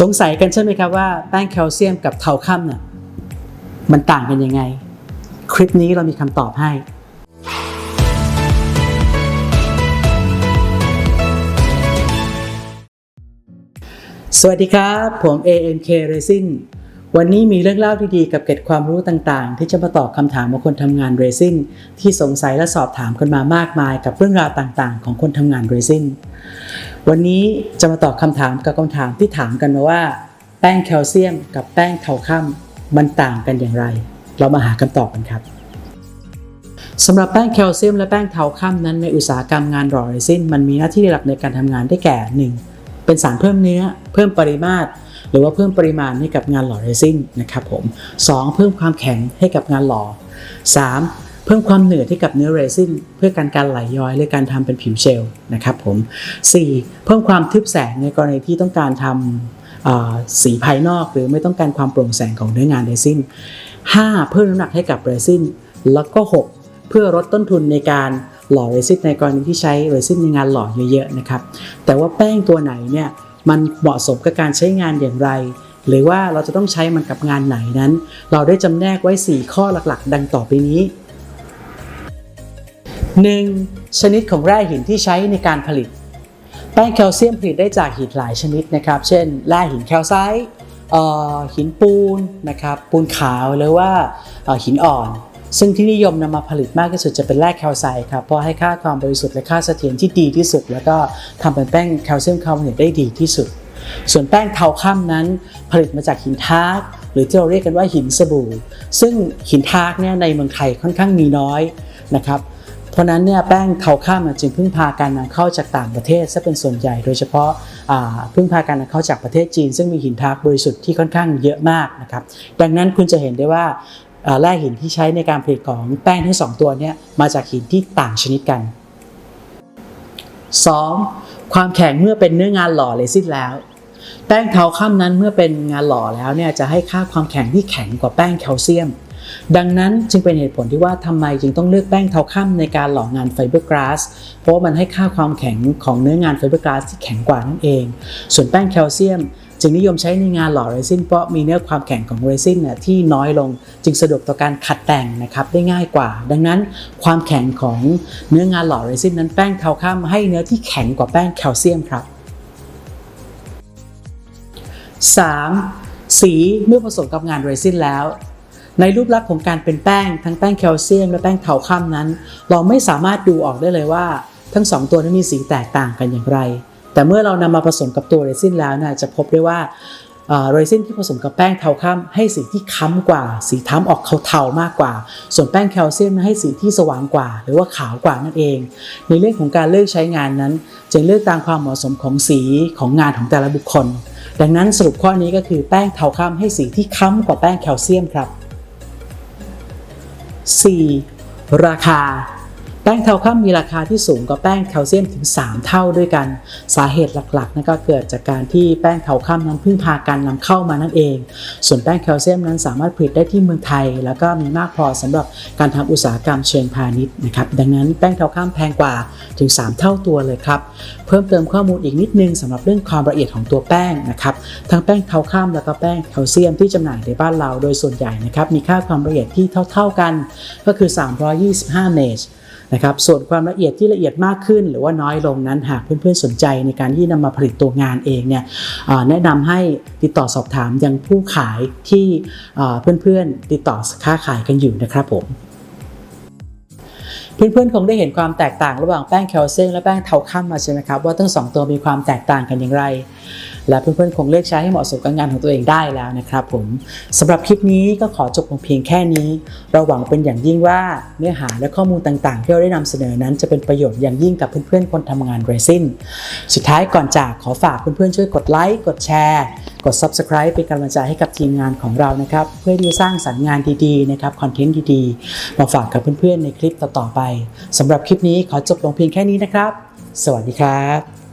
สงสัยกันใช่ไหมครับว่าแป้งแคลเซียมกับเทาค่ำเนี่ยมันต่างกันยังไง คลิปนี้เรามีคำตอบให้สวัสดีครับ ผม AMK Resin วันนี้มีเรื่องเล่าดีๆ กับเกร็ดความรู้ต่างๆ ที่จะมาตอบคำถามของคนทำงานเรซินที่สงสัยและสอบถามกันมามากมายกับเรื่องราวต่างๆ ของคนทำงานเรซิน วันนี้จะมาตอบคำถามกับคำถามที่ถามกันมาว่า แป้งแคลเซียมกับแป้งเทาค่ำมันต่างกันอย่างไร เรามาหาคำตอบกันครับสำหรับแป้งแคลเซียมและแป้งเทาค่ำนั้นในอุตสาหกรรมงานหล่อเรซินมันมีหน้าที่หลักในการทำงานได้แก่ 1. เป็นสารเพิ่มเนื้อ เพิ่มปริมาตร หรือว่าเพิ่มปริมาณให้กับงานหล่อเรซินนะครับผม 2. เพิ่มความแข็งให้กับงานหล่อ 3. เพิ่มความเหนืดให้กับเนื้อเรซินเพื่อการการไหลย้อยและการทำเป็นผิวเจลนะครับผม 4. เพิ่มความทึบแสงในกรณีที่ต้องการทำอ่าสีภายนอกหรือไม่ต้องการความโปร่งแสงของเนื้องานเรซิน 5. เพิ่มน้ำหนักให้กับเรซินแล้วก็ 6 เพื่อลดต้นทุนในการหล่อเรซินในกรณีที่ใช้เรซินในงานหล่อเยอะๆนะครับแต่ว่าแป้งตัวไหนเนี่ยมันเหมาะสมกับการใช้งานอย่างไร หรือว่าเราจะต้องใช้มันกับงานไหนนั้น เราได้จำแนกไว้ 4 ข้อหลักๆ ดังต่อไปนี้ 1. ชนิดของแร่หินที่ใช้ในการผลิต แป้งแคลเซียมผลิตได้จากหินหลายชนิดนะครับ เช่นแร่หินแคลไซต์หินปูนนะครับปูนขาวหรือว่าหินอ่อน ซึ่งที่นิยมนำมาผลิตมากที่สุดจะเป็นแร่แคลไซต์ครับเพราะให้ค่าความบริสุทธิ์และค่าเสถียรที่ดีที่สุด แล้วก็ทำเป็นแป้งแคลเซียมคาร์บอเนตได้ดีที่สุด ส่วนแป้งเทาค่ำนั้นผลิตมาจากหินทากหรือที่เราเรียกกันว่าหินสบู่ ซึ่งหินทากเนี่ยในเมืองไทยค่อนข้างมีน้อยนะครับ เพราะนั้นเนี่ยแป้งเทาข้ามจึงพึ่งพาการนำเข้าจากต่างประเทศซะเป็นส่วนใหญ่ โดยเฉพาะาพึ่งพาการนำเข้าจากประเทศจีน ซึ่งมีหินทากบริสุทธิ์ที่ค่อนข้างเยอะมากนะครับดังนั้นคุณจะเห็นได้ว่าแร่หินที่ใช้ในการผลิตของแป้งทั้งสองตัวเนี่ยมาจากหินที่ต่างชนิดกัน 2. ความแข็งเมื่อเป็นเนื้องานหล่อเรซินแล้ว แป้งเทาค่ำนั้นเมื่อเป็นงานหล่อแล้วเนี่ยจะให้ค่าความแข็งที่แข็งกว่าแป้งแคลเซียม ดังนั้นจึงเป็นเหตุผลที่ว่าทำไมจึงต้องเลือกแป้งเทาค่ำในการหล่องานไฟเบอร์กลาส เพราะว่ามันให้ค่าความแข็งของเนื้องานไฟเบอร์กลาสที่แข็งกว่านั่นเอง ส่วนแป้งแคลเซียมจึงนิยมใช้ในงานหล่อเรซินเพราะมีเนื้อความแข็งของเรซินน่ะที่น้อยลง จึงสะดวกต่อการขัดแต่งนะครับได้ง่ายกว่า ดังนั้นความแข็งของเนื้องานหล่อเรซินนั้นแป้งเทาค่ำให้เนื้อที่แข็งกว่าแป้งแคลเซียมครับ 3. สีเมื่อผสมกับงานเรซินแล้ว ในรูปลักษณ์ของการเป็นแป้งทั้งแป้งแคลเซียมและแป้งเทาค่ำนั้น เราไม่สามารถดูออกได้เลยว่า ทั้งสองตัวนั้นมีสีแตกต่างกันอย่างไร แต่เมื่อเรานำมาผสมกับตัวเรซินแล้วนะจะพบได้ว่าเอ่อเรซินที่ผสมกับแป้งเทาค่ำให้สีที่ค้ำกว่า สีท้ำออกเทาๆมากกว่า ส่วนแป้งแคลเซียมให้สีที่สว่างกว่า หรือว่าขาวกว่านั่นเอง ในเรื่องของการเลือกใช้งานนั้นจะเลือกตามความเหมาะสมของสีของงานของแต่ละบุคคล ดังนั้นสรุปข้อนี้ก็คือแป้งเทาค่ำให้สีที่ค้ำกว่าแป้งแคลเซียมครับ 4. ราคา แป้งเทาค่ำมีราคาที่สูงกว่าแป้งแคลเซียมถึง 3 เท่าด้วยกัน สาเหตุหลักๆนั่นก็เกิดจากการที่แป้งเทาค่ำนั้นพึ่งพาการนำเข้ามานั่นเอง ส่วนแป้งแคลเซียมนั้นสามารถผลิตได้ที่เมืองไทย แล้วก็มีมากพอสำหรับการทำอุตสาหกรรมเชิงพาณิชย์นะครับดังนั้นแป้งเทาค่ำแพงกว่าถึง 3 เท่าตัวเลยครับเพิ่มเติมข้อมูลอีกนิดนึงสำหรับเรื่องความละเอียดของตัวแป้งนะครับทั้งแป้งเทาค่ำแล้วก็แป้งแคลเซียมที่จำหน่ายในบ้านเราโดยส่วนใหญ่นะครับมีค่าความละเอียดที่เท่า ๆกัน ก็คือ 325 เมตร นะครับส่วนความละเอียดที่ละเอียดมากขึ้น หรือว่าน้อยลงนั้นหากเพื่อนๆสนใจในการที่นำมาผลิตตัวงานเองเนี่ยแนะนำให้ติดต่อสอบถามยังผู้ขายที่เพื่อนๆติดต่อค้าขายกันอยู่นะครับผมเพื่อนๆคงได้เห็นความแตกต่างระหว่างแป้งแคลเซียมและแป้งเทาค่ำมาใช่ไหมครับว่าทั้งสองตัวมีความแตกต่างกันอย่างไร และเพื่อนๆคงเลือกใช้ให้เหมาะสมกับงานของตัวเองได้แล้วนะครับผมสำหรับคลิปนี้ก็ขอจบลงเพียงแค่นี้ เราหวังเป็นอย่างยิ่งว่าเนื้อหาและข้อมูลต่างๆ ที่เราได้นำเสนอนั้นจะเป็นประโยชน์อย่างยิ่งกับเพื่อนๆคนทำงานเรซินสุดท้ายก่อนจากขอฝากเพื่อนๆช่วยกดไลค์กดแชร์กด Subscribe เป็นกำลังใจให้กับทีมงานของเรานะครับ เพื่อที่จะสร้างสรรค์งานดีๆนะครับคอนเทนต์ดีๆ มาฝากกับเพื่อนๆในคลิปต่อๆไปสำหรับคลิปนี้ขอจบลงเพียงแค่นี้นะครับ สวัสดีครับ